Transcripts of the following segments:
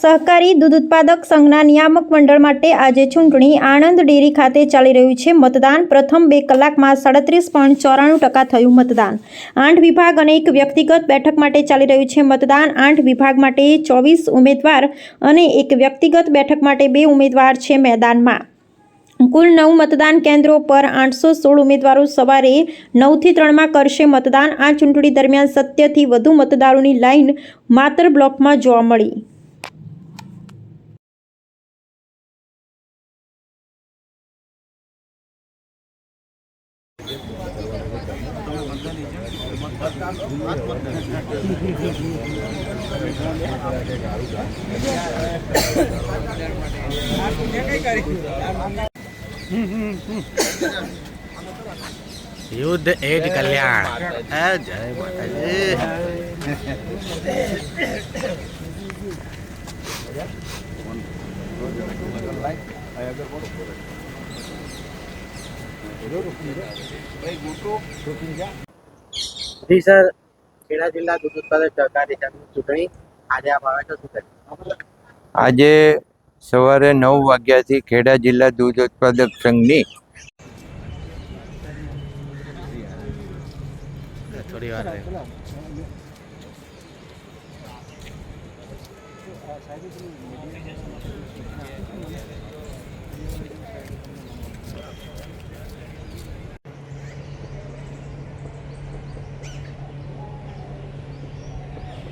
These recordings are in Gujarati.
સહકારી દૂધ ઉત્પાદક સંઘના નિયામક મંડળ માટે આજે ચૂંટણી આણંદ ડેરી ખાતે ચાલી રહ્યું છે મતદાન. પ્રથમ બે કલાકમાં સાડત્રીસ પોઈન્ટ ચોરાણું ટકા થયું મતદાન. આઠ વિભાગ અને એક વ્યક્તિગત બેઠક માટે ચાલી રહ્યું છે મતદાન. આઠ વિભાગ માટે ચોવીસ ઉમેદવાર અને એક વ્યક્તિગત બેઠક માટે બે ઉમેદવાર છે મેદાનમાં. કુલ નવ મતદાન કેન્દ્રો પર આઠસો સોળ ઉમેદવારો સવારે નવથી ત્રણમાં કરશે મતદાન. આ ચૂંટણી દરમિયાન સત્યથી વધુ મતદારોની લાઈન માત્ર બ્લોકમાં જોવા મળી. યુદ્ધ એ જ કલ્યાણ જય માતાજી. જી સર. ખેડા જિલ્લા દૂધ ઉત્પાદક સહકારી સંઘની ચૂંટણી આજે આપ આવે છો આજે સવારે નવ વાગ્યાથી ખેડા જિલ્લા દૂધ ઉત્પાદક સંઘની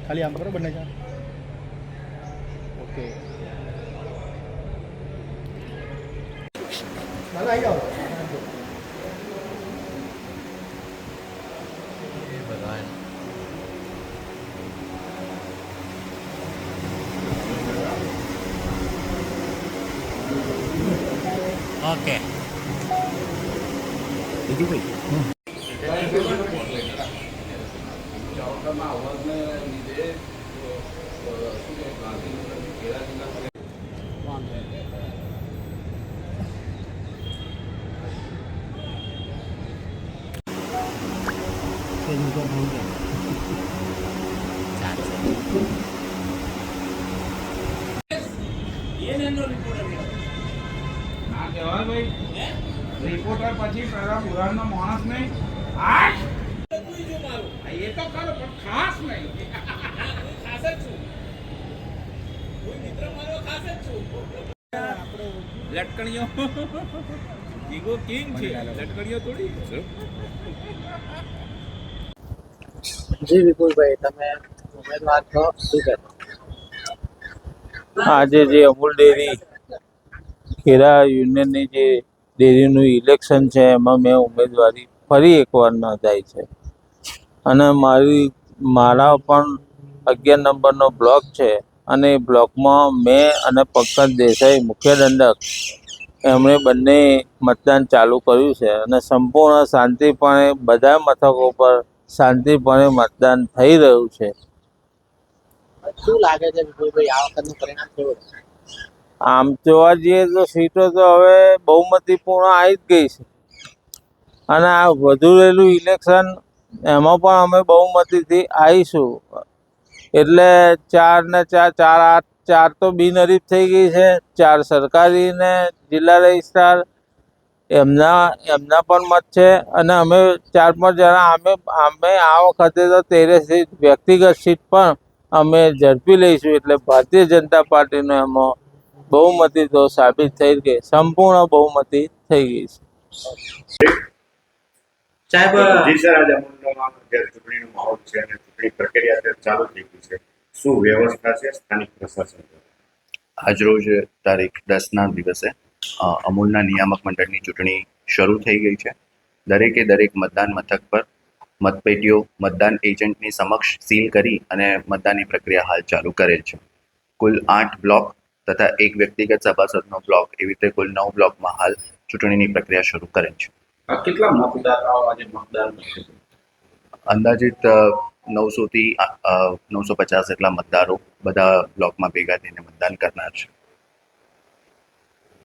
ખાલી આમ કરો બંને જણ ઓકે દાદા આવી જાઓ ભગવાન ઓકે ના કહેવાય ભાઈ. રિપોર્ટર પછી પેલા પુરાણનો માણસ નહીં. આઠ એ તો ખરો પણ ખાસ નહીં. લટકણીઓ. ઈગો કિંગ છે. લટકણીઓ થોડી. જી વિપુલભાઈ તમે ઉમેદવાર છો. શું કરો આજે જે અમૂલ ડેરી, ખેડા યુનિયનની જે ડેરીનું ઇલેક્શન છે, એમાં મેં ઉમેદવારી ફરી એકવાર નોંધાઈ છે. અને મારી, મારા પણ અગિયાર નંબરનો બ્લોક છે અને એ બ્લોકમાં મેં અને પંકજ દેસાઈ મુખ્ય દંડક, એમણે બંને મતદાન ચાલુ કર્યું છે અને સંપૂર્ણ શાંતિપણે, બધા મથકો પર શાંતિપણે મતદાન થઈ રહ્યું છે. શું લાગે છે વિપુલભાઈ આ વખતનું પરિણામ કેવું આમ જોવા જઈએ તો સીટો તો હવે બહુમતીપૂર્ણ આવી જ ગઈ છે. અને આ વધુ રહેલું ઇલેક્શન એમાં પણ અમે બહુમતીથી આવીશું. એટલે ચાર ને ચાર ચાર આઠ, ચાર તો બિનહરીફ થઈ ગઈ છે. ચાર સરકારી ને જિલ્લા રજિસ્ટ્રાર, એમના એમના પણ મત છે. અને અમે ચાર પાંચ જણા, અમે અમે આ વખતે તો તેરેસ વ્યક્તિગત સીટ પણ અમે ઝડપી લઈશું એટલે ભારતીય જનતા પાર્ટીનો એમાં બહુમતી તો સાબિત થઈ ગઈ સંપૂર્ણ બહુમતી થઈ ગઈ છે. સાહેબ જી સર આજે અમૂલમાં અત્યારે ચૂંટણીનો માહોલ છે અને ચૂંટણી પ્રક્રિયા ચાલુ થઈ ગઈ છે શું વ્યવસ્થા છે સ્થાનિક પ્રશાસન આજરોજ તારીખ દસના દિવસે અમૂલના નિયામક મંડળની ચૂંટણી શરૂ થઈ ગઈ છે. દરેકે દરેક મતદાન મથક પર મતપેટીઓ મતદાન એજન્ટની સમક્ષ સીલ કરી અને મતદાનની પ્રક્રિયા હાલ ચાલુ કરેલ છે. કુલ આઠ બ્લોક તથા એક વ્યક્તિગત સભાસદનો બ્લોક એવી રીતે કુલ નવ બ્લોકમાં હાલ ચૂંટણીની પ્રક્રિયા શરૂ કરેલ છે. કેટલા મતદાતાઓ આજે મતદાન અંદાજિત નવસોથી નવસો પચાસ જેટલા મતદારો બધા બ્લોકમાં ભેગા થઈને મતદાન કરનાર છે.